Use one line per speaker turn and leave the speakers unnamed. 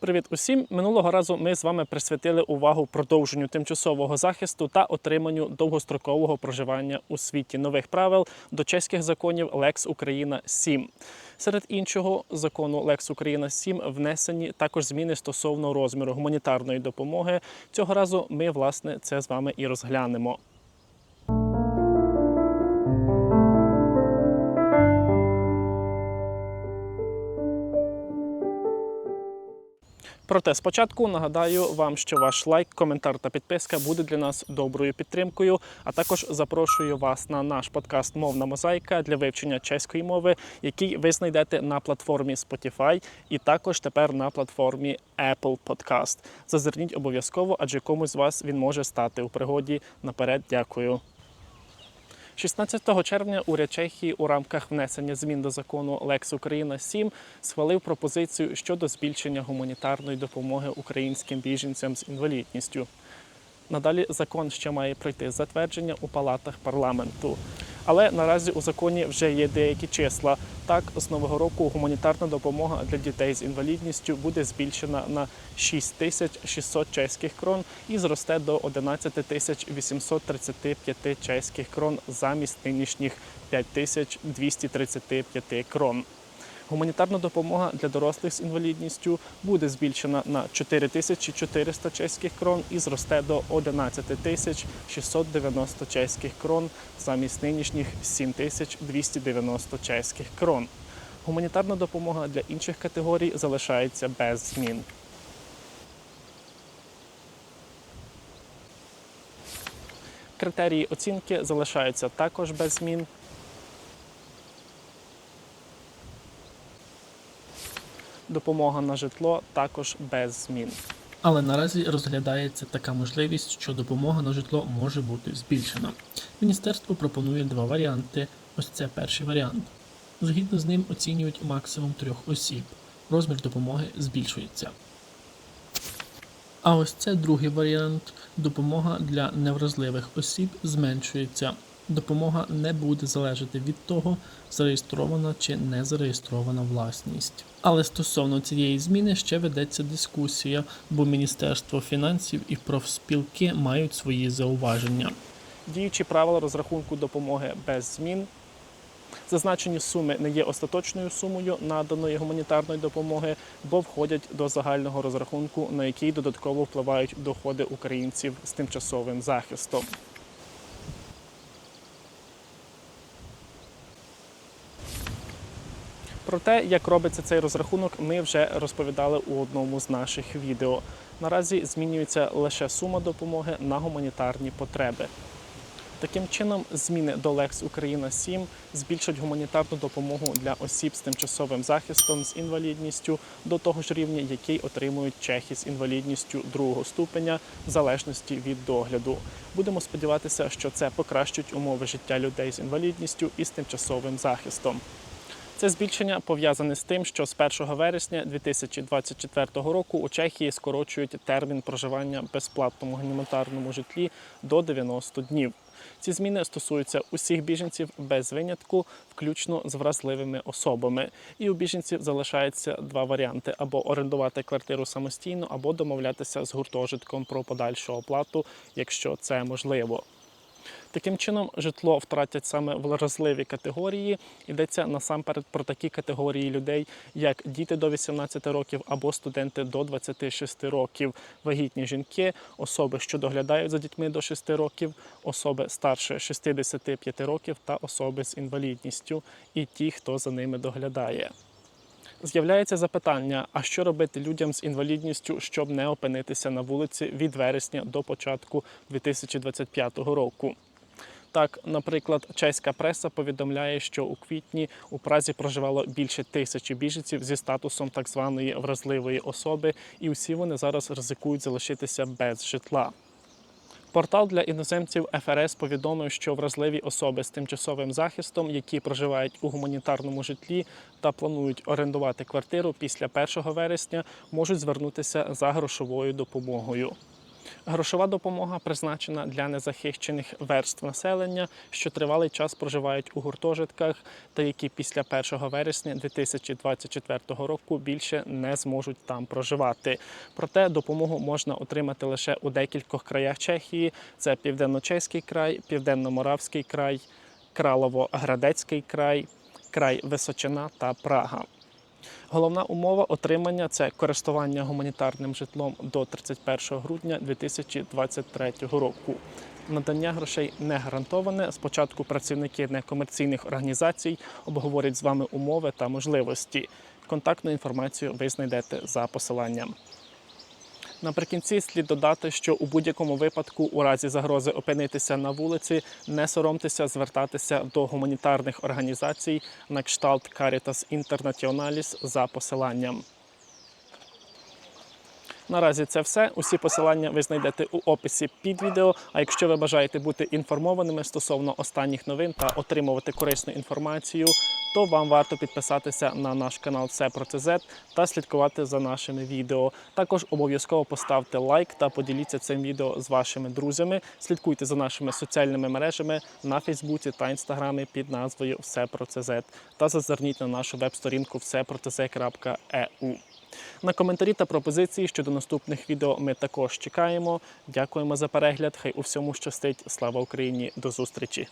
Привіт усім! Минулого разу ми з вами присвятили увагу продовженню тимчасового захисту та отриманню довгострокового проживання у світі нових правил до чеських законів Lex Україна 7. Серед іншого закону Lex Україна 7 внесені також зміни стосовно розміру гуманітарної допомоги. Цього разу ми власне це з вами і розглянемо. Проте спочатку нагадаю вам, що ваш лайк, коментар та підписка буде для нас доброю підтримкою. А також запрошую вас на наш подкаст Мовна мозаїка для вивчення чеської мови, який ви знайдете на платформі Spotify і також тепер на платформі Apple Podcast. Зазирніть обов'язково, адже комусь з вас він може стати у пригоді. Наперед, дякую. 16 червня уряд Чехії у рамках внесення змін до закону Лекс Україна 7 схвалив пропозицію щодо збільшення гуманітарної допомоги українським біженцям з інвалідністю. Надалі закон ще має пройти затвердження у палатах парламенту. Але наразі у законі вже є деякі числа. Так, з нового року гуманітарна допомога для дітей з інвалідністю буде збільшена на 6600 чеських крон і зросте до 11 тисяч 835 чеських крон замість нинішніх 5235 крон. Гуманітарна допомога для дорослих з інвалідністю буде збільшена на 4400 чеських крон і зросте до 11 тисяч 690 чеських крон замість нинішніх 7290 чеських крон. Гуманітарна допомога для інших категорій залишається без змін. Критерії оцінки залишаються також без змін. Допомога на житло також без змін.
Але наразі розглядається така можливість, що допомога на житло може бути збільшена. Міністерство пропонує два варіанти. Ось це перший варіант. Згідно з ним оцінюють максимум трьох осіб. Розмір допомоги збільшується. А ось це другий варіант. Допомога для невразливих осіб зменшується. Допомога не буде залежати від того, зареєстрована чи не зареєстрована власність. Але стосовно цієї зміни ще ведеться дискусія, бо Міністерство фінансів і профспілки мають свої зауваження.
Діючі правила розрахунку допомоги без змін. Зазначені суми не є остаточною сумою наданої гуманітарної допомоги, бо входять до загального розрахунку, на який додатково впливають доходи українців з тимчасовим захистом. Про те, як робиться цей розрахунок, ми вже розповідали у одному з наших відео. Наразі змінюється лише сума допомоги на гуманітарні потреби. Таким чином, зміни до Lex Україна 7 збільшать гуманітарну допомогу для осіб з тимчасовим захистом з інвалідністю до того ж рівня, який отримують чехи з інвалідністю другого ступеня в залежності від догляду. Будемо сподіватися, що це покращить умови життя людей з інвалідністю і з тимчасовим захистом. Це збільшення пов'язане з тим, що з 1 вересня 2024 року у Чехії скорочують термін проживання безплатному гуманітарному житлі до 90 днів. Ці зміни стосуються усіх біженців без винятку, включно з вразливими особами. І у біженців залишається два варіанти: або орендувати квартиру самостійно, або домовлятися з гуртожитком про подальшу оплату, якщо це можливо. Таким чином, житло втратять саме вразливі категорії. Йдеться насамперед про такі категорії людей, як діти до 18 років або студенти до 26 років, вагітні жінки, особи, що доглядають за дітьми до 6 років, особи старше 65 років та особи з інвалідністю, і ті, хто за ними доглядає. З'являється запитання: а що робити людям з інвалідністю, щоб не опинитися на вулиці від вересня до початку 2025 року? Так, наприклад, чеська преса повідомляє, що у квітні у Празі проживало більше тисячі біженців зі статусом так званої вразливої особи, і усі вони зараз ризикують залишитися без житла. Портал для іноземців ФРС повідомив, що вразливі особи з тимчасовим захистом, які проживають у гуманітарному житлі та планують орендувати квартиру після 1 вересня, можуть звернутися за грошовою допомогою. Грошова допомога призначена для незахищених верств населення, що тривалий час проживають у гуртожитках, та які після 1 вересня 2024 року більше не зможуть там проживати. Проте допомогу можна отримати лише у декількох краях Чехії: це Південно-Чеський край, Південно-Моравський край, Кралово-Градецький край, край Височина та Прага. Головна умова отримання це користування гуманітарним житлом до 31 грудня 2023 року. Надання грошей не гарантоване. Спочатку працівники некомерційних організацій обговорять з вами умови та можливості. Контактну інформацію ви знайдете за посиланням. Наприкінці слід додати, що у будь-якому випадку, у разі загрози опинитися на вулиці, не соромтеся звертатися до гуманітарних організацій на кшталт Caritas Internationalis за посиланням. Наразі це все. Усі посилання ви знайдете у описі під відео. А якщо ви бажаєте бути інформованими стосовно останніх новин та отримувати корисну інформацію, то вам варто підписатися на наш канал Все про ЦЗ та слідкувати за нашими відео. Також обов'язково поставте лайк та поділіться цим відео з вашими друзями. Слідкуйте за нашими соціальними мережами на Фейсбуці та Інстаграмі під назвою Все про ЦЗ та зазирніть на нашу веб-сторінку всепроцз.eu. На коментарі та пропозиції щодо наступних відео ми також чекаємо. Дякуємо за перегляд. Хай у всьому щастить. Слава Україні! До зустрічі!